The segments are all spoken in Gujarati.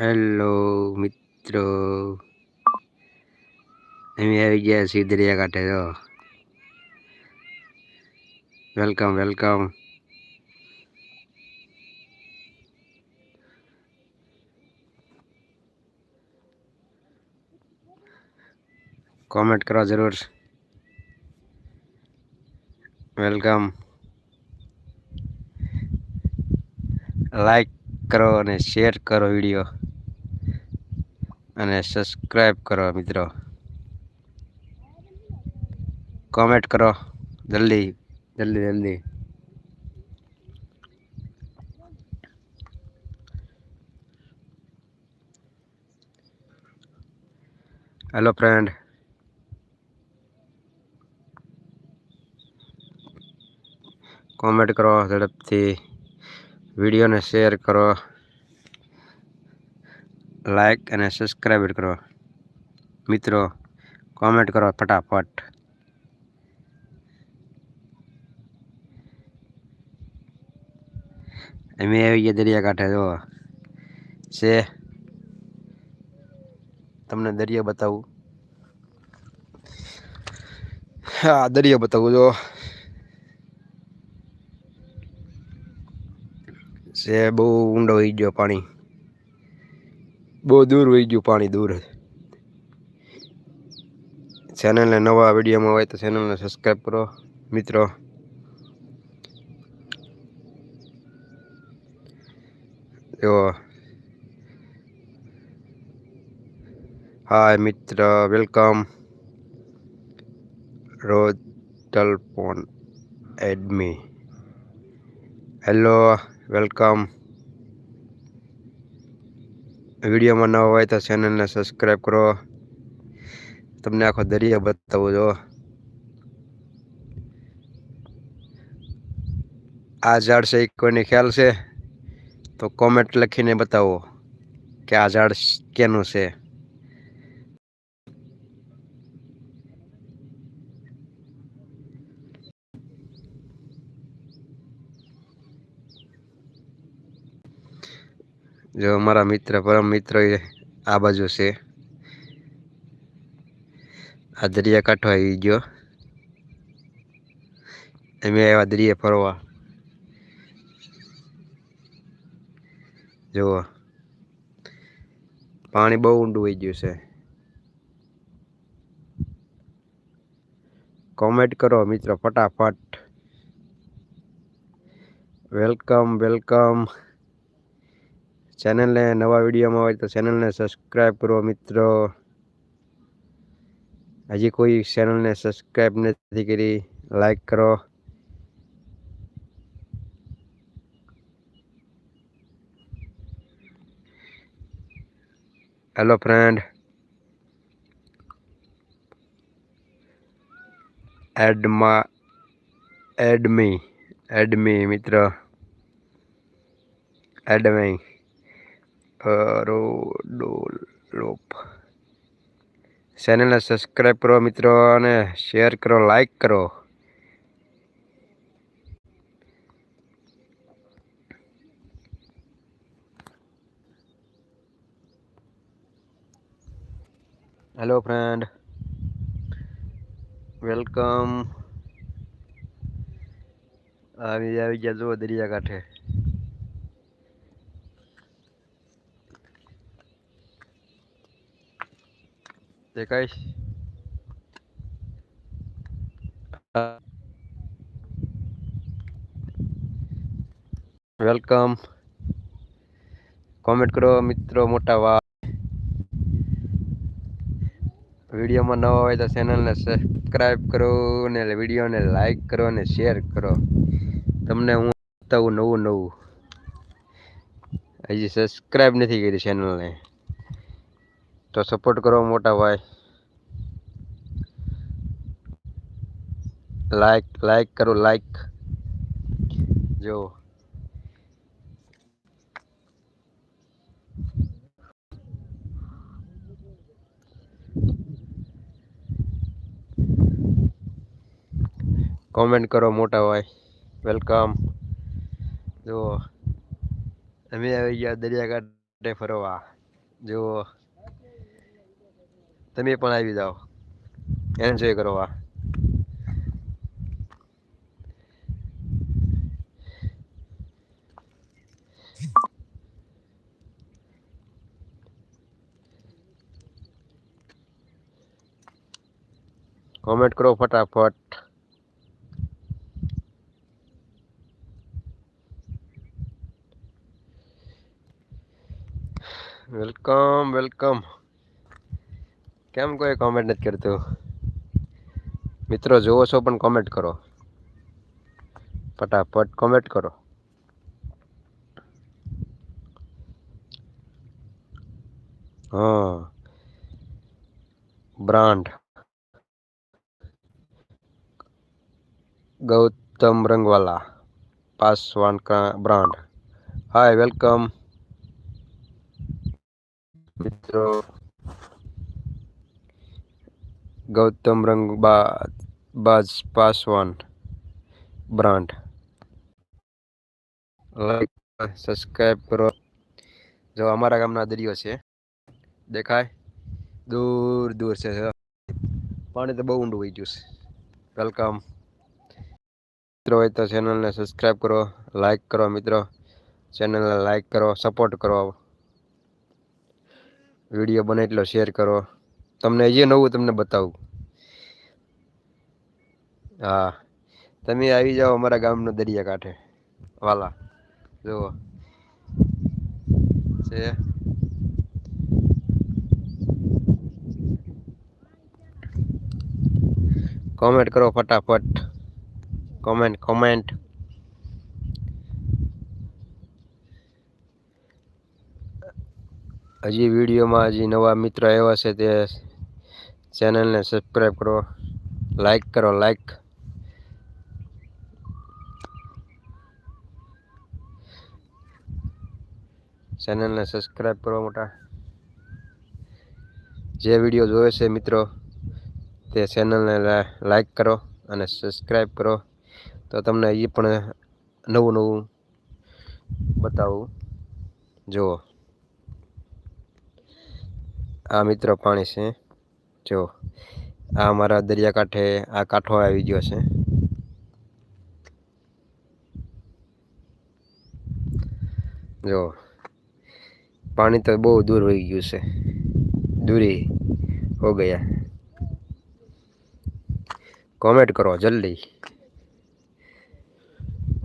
હેલો મિત્રો. અમે આવી ગયા છીએ દરિયા કાંઠે તો વેલકમ વેલકમ કોમેન્ટ કરો જરૂર. વેલકમ લાઈક કરો અને શેર કરો વીડિયો અને સબસ્ક્રાઈબ કરો મિત્રો. કોમેન્ટ કરો. જલ્દી જલ્દી જલ્દી. હેલો ફ્રેન્ડ કોમેન્ટ કરો ઝડપથી. વિડીયોને શેર કરો. લાઈક અને સબસ્ક્રાઈબ કરો. મિત્રો કોમેન્ટ કરો ફટાફટ. અમે આવી ગયા દરિયાકાંઠે, જો. છે. તમને દરિયો બતાવું. હા, દરિયો બતાવું, જો. છે, બહુ ઊંડો વહી ગયો પાણી. બહુ દૂર વહી ગયું પાણી દૂર ચેનલને નવા વિડીયોમાં હોય તો ચેનલને સબસ્ક્રાઈબ કરો, મિત્રો. જો. હાય મિત્ર. વેલકમ રોજ ટેલફોન એડમી હેલો વેલકમ વિડીયોમાં ન હોય તો ચેનલને સબસ્ક્રાઈબ કરો. તમને આખો દરિયા બતાવું જો આ ઝાડ છે કોઈને ખ્યાલ છે? તો કોમેન્ટ લખીને બતાવો કે આ ઝાડ કેનું છે? જો અમારા મિત્ર, પરમ મિત્ર આ બાજુ છે. આ દરિયાકાંઠો આવી ગયો. અમે આવ્યા દરિયે ફરવા. જુઓ. પાણી બહુ ઊંડું આવી ગયું છે. કોમેન્ટ કરો મિત્રો, ફટાફટ. Welcome welcome. ચેનલને નવા વિડીયોમાં હોય તો ચેનલને સબસ્ક્રાઈબ કરો મિત્રો. હજી કોઈ ચેનલને સબસ્ક્રાઈબ નથી કરી, લાઈક કરો. Hello friend. એડમાં, એડમી એડમી મિત્ર. એડમી. રોડોલોપ ચેનલને સબસ્ક્રાઈબ કરો મિત્રો અને શેર કરો લાઈક કરો. હેલો ફ્રેન્ડ વેલકમ આવી આવી ગયા જુઓ દરિયાકાંઠે. દેખાઈશ વેલકમ કોમેન્ટ કરો, મિત્રો, મોટા વા વિડીયોમાં નવા હોય તો ચેનલને સબસ્ક્રાઈબ કરો ને વિડીયોને લાઈક કરો અને શેર કરો. તમને હું બતાવું નવું નવું. હજી સબસ્ક્રાઈબ નથી કરી ચેનલને તો સપોર્ટ કરો મોટા ભાઈ. લાઈક લાઈક કરો લાઈક જો. કોમેન્ટ કરો મોટા ભાઈ. વેલકમ જો. અમે આવી ગયા દરિયાકાંઠે ફરવા. જુઓ તમે પણ આવી જાઓ. એન્જોય કરો આ. કોમેન્ટ કરો ફટાફટ. વેલકમ વેલકમ કેમ કોઈ કોમેન્ટ નથી કરતું? મિત્રો જોવો છો પણ કોમેન્ટ કરો. ફટાફટ કોમેન્ટ કરો. હા. Brand. Gautam Rangwala. Paswan brand. Hi welcome મિત્રો ગૌતમ રંગ બાજ પાસવાન બ્રાન્ડ. લાઈક સબસ્ક્રાઈબ કરો. જો અમારા ગામના દરિયો છે, દેખાય? દૂર દૂર છે પાણી તો બહુ ઊંડું વહી ગયું છે. વેલકમ મિત્રો, હોય તો ચેનલને સબસ્ક્રાઈબ કરો લાઈક કરો મિત્રો. ચેનલને લાઈક કરો સપોર્ટ કરો. વીડિયો બને એટલો શેર કરો. તમને જે નવું તમને બતાવું. હા, તમે આવી જાઓ અમારા ગામનો દરિયા કાંઠે. વાલા, જુઓ. છે. કોમેન્ટ કરો ફટાફટ. કોમેન્ટ કોમેન્ટ હજી વિડીયોમાં હજી નવા મિત્ર આવ્યા છે તે ચેનલને સબસ્ક્રાઈબ કરો લાઈક કરો લાઈક ચેનલને સબસ્ક્રાઈબ કરો મોટા. જે વીડિયો જોવે છે મિત્રો, તે ચેનલને લાઈક કરો અને સબસ્ક્રાઈબ કરો. તો તમને એ પણ નવું નવું બતાવું. જુઓ. આ મિત્રો પાણી છે. જો, આ અમારા દરિયાકાંઠે આ કાંઠો આવી ગયો છે. જો, પાણી તો બહુ દૂર વહી ગયું છે. દૂરી હો ગયા. કોમેન્ટ કરો જલ્દી.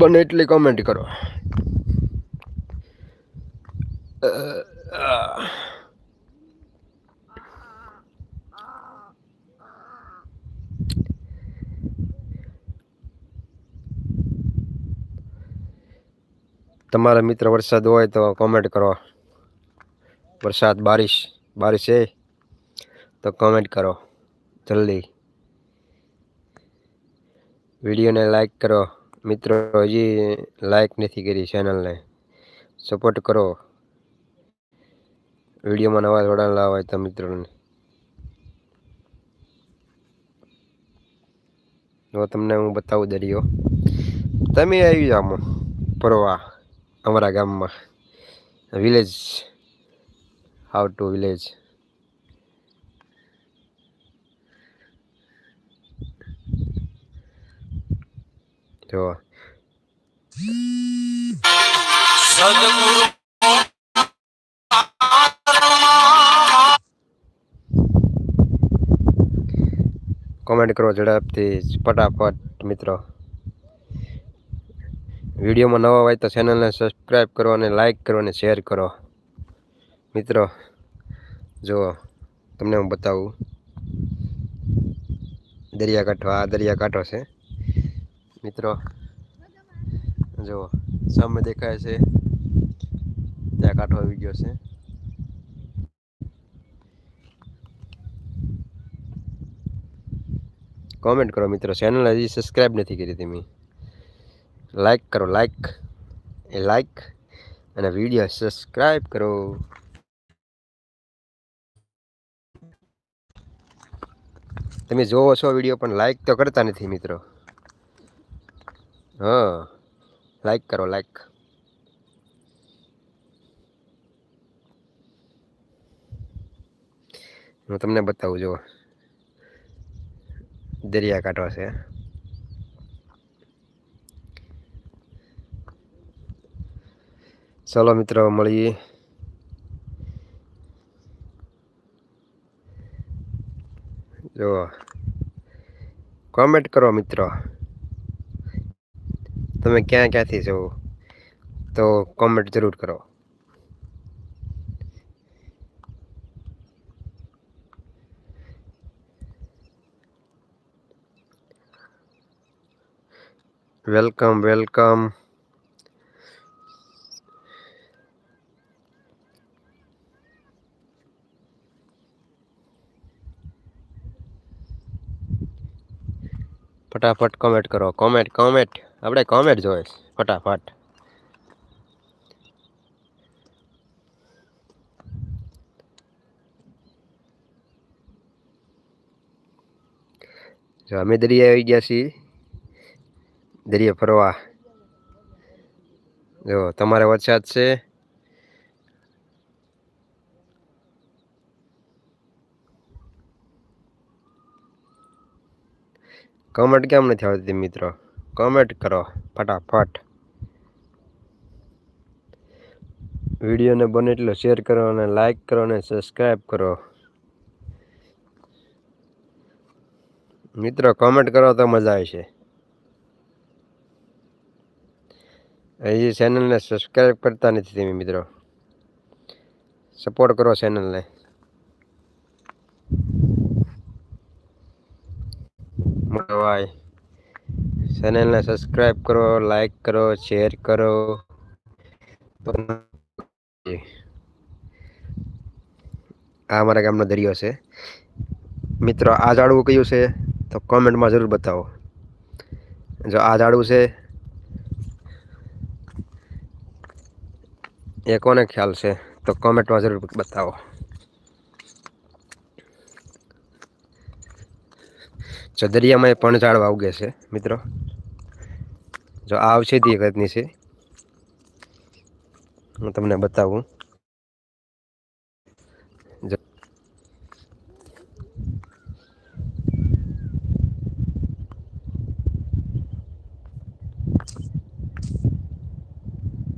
બને એટલી કોમેન્ટ કરો. તમારા મિત્ર વરસાદ હોય તો કોમેન્ટ કરો. વરસાદ, બારિશ બારિશ છે તો કોમેન્ટ કરો. જલ્દી. વિડીયોને લાઈક કરો. મિત્રો, હજી લાઈક નથી કરી ચેનલને સપોર્ટ કરો. વિડીયોમાં નવા જોડાણ હોય તો મિત્રોને. જો તમને હું બતાવું દરિયો. તમે આવી જાઓ ફરવા. અમારા ગામમાં. વિલેજ હાઉ ટુ વિલેજ જો. કોમેન્ટ કરો ઝડપથી ફટાફટ મિત્રો. વિડીયોમાં નવા હોય તો ચેનલને સબસ્ક્રાઈબ કરો અને લાઈક કરો અને શેર કરો. મિત્રો, જો તમને હું બતાવું. દરિયાકાંઠો, આ દરિયાકાંઠો છે. મિત્રો, જો સામે દેખાય છે. ત્યાં કાંઠો આવી ગયો છે. કોમેન્ટ કરો મિત્રો, ચેનલ હજી સબસ્ક્રાઈબ નથી કરી તમે લાઈક કરો લાઈક એ લાઈક અને વીડિયો સબસ્ક્રાઈબ કરો. તમે જોવો છો વીડિયો પણ લાઈક તો કરતા નથી મિત્રો. હા લાઈક કરો લાઈક હું તમને બતાવું જો દરિયા કાંઠો છે. ચલો મિત્રો, મળીએ. જો કોમેન્ટ કરો મિત્રો. તમે ક્યાં ક્યાંથી જુઓ તો કોમેન્ટ જરૂર કરો. વેલકમ વેલકમ ફટાફટ કોમેન્ટ કરો. કોમેન્ટ કોમેન્ટ આપણે કોમેન્ટ જોઈએ ફટાફટ. જો અમે દરિયા આવી ગયા છીએ. દરિયા ફરવા. જો, તમારે વરસાદ છે? કમેન્ટ કેમ નથી આવતી મિત્રો? કમેન્ટ કરો, ફટાફટ. વિડીયોને બને એટલો શેર કરો અને લાઈક કરો અને સબસ્ક્રાઈબ કરો. મિત્રો કમેન્ટ કરો તો મજા આવશે હજી ચેનલને સબસ્ક્રાઈબ કરતા નથી તમે મિત્રો. સપોર્ટ કરો ચેનલને મોટો ભાઈ ચેનલને સબસ્ક્રાઈબ કરો લાઈક કરો, શેર કરો. આ અમારા ગામનો દરિયો છે. મિત્રો, આ ઝાડવું કયું છે? તો કોમેન્ટમાં જરૂર બતાવો. જો આ ઝાડવું છે, એ કોને ખ્યાલ છે? તો કોમેન્ટમાં જરૂર બતાવો. જો દરિયામાં પણ ઝાડવા ઉગે છે, મિત્રો. જો આ ઔષધિય ગતની છે. હું તમને બતાવું.